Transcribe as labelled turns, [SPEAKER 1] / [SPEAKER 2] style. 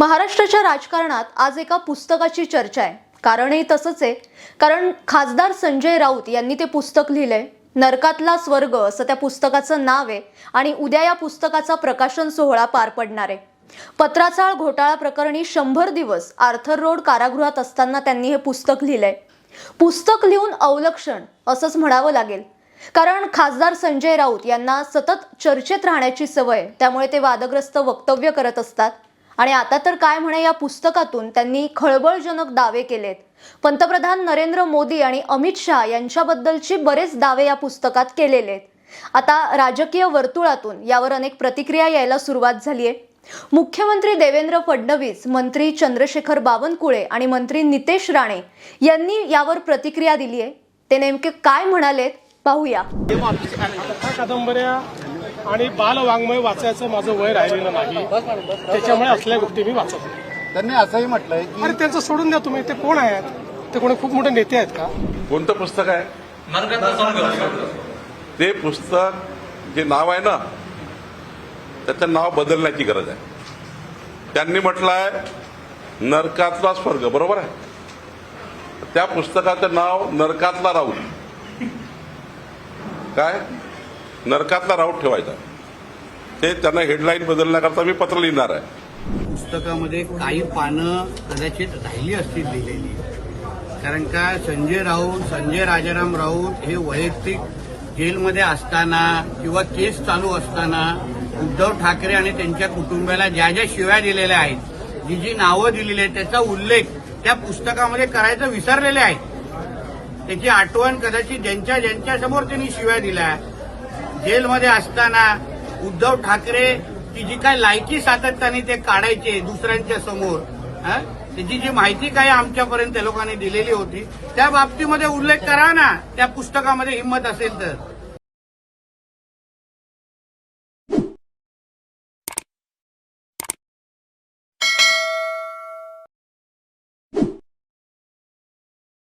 [SPEAKER 1] महाराष्ट्राच्या राजकारणात आज एका पुस्तकाची चर्चा आहे. कारणही तसंच आहे. कारण खासदार संजय राऊत यांनी ते पुस्तक लिहिलंय. नरकातला स्वर्ग असं त्या पुस्तकाचं नाव आहे आणि उद्या या पुस्तकाचा प्रकाशन सोहळा पार पडणार आहे. पत्राचाळ घोटाळा प्रकरणी शंभर दिवस आर्थर रोड कारागृहात असताना त्यांनी हे पुस्तक लिहिलंय. पुस्तक लिहून अवलक्षण असंच म्हणावं लागेल. कारण खासदार संजय राऊत यांना सतत चर्चेत राहण्याची सवय त्यामुळे ते वादग्रस्त वक्तव्य करत असतात. आणि आता तर काय म्हणे या पुस्तकातून? त्यांनी खळबळजनक दावे केलेत. पंतप्रधान नरेंद्र मोदी आणि अमित शहा यांच्याबद्दलचे बरेच दावे या पुस्तकात केलेले आहेत. आता राजकीय वर्तुळातून यावर अनेक प्रतिक्रिया यायला सुरुवात झाली आहे. मुख्यमंत्री देवेंद्र फडणवीस मंत्री चंद्रशेखर बावनकुळे आणि मंत्री नितेश राणे यांनी यावर प्रतिक्रिया दिली आहे. ते नेमके काय म्हणालेत? पाहूया.
[SPEAKER 2] कादंबऱ्या आणि बालवाङ्मय वाचायचं माझं वय राहिलेलं नाही. त्याच्यामुळे असल्या गोष्टी मी वाचत नाही.
[SPEAKER 3] त्यांनी असंही म्हटलंय की
[SPEAKER 2] अरे त्यांचं सोडून द्या तुम्ही. ते कोण आहेत? ते कोणी खूप मोठे नेते आहेत का?
[SPEAKER 4] कोणतं पुस्तक आहे? ते पुस्तक जे नाव आहे ना त्याचं नाव बदलण्याची गरज आहे. त्यांनी म्हटलं आहे नरकातला स्वर्ग बरोबर आहे? त्या पुस्तकाचं नाव नरकातला राऊत. काय? नरकातला राऊत ठेवायचा. ते त्यांना हेडलाईन बदलण्याकरता मी पत्र लिहिणार आहे.
[SPEAKER 5] पुस्तकामध्ये काही पानं कदाचित राहिली असतील लिहिलेली. कारण का संजय राऊत संजय राजाराम राऊत हे वैयक्तिक जेलमध्ये असताना किंवा केस चालू असताना उद्धव ठाकरे आणि त्यांच्या कुटुंबाला ज्या ज्या शिव्या दिलेल्या आहेत जी जी नावं दिलेली आहेत त्याचा उल्लेख त्या पुस्तकामध्ये करायचं विसरलेले आहेत. त्याची आठवण कदाचित ज्यांच्या ज्यांच्यासमोर त्यांनी शिव्या दिल्या जेलमध्ये असताना उद्धव ठाकरे ती जी काय लायकी सातत्याने ते काढायचे दुसऱ्यांच्या समोर त्याची जी माहिती काय आमच्यापर्यंत लोकांनी दिलेली होती त्या बाबतीमध्ये उल्लेख करा ना. त्या पुस्तकामध्ये हिंमत असेल तर.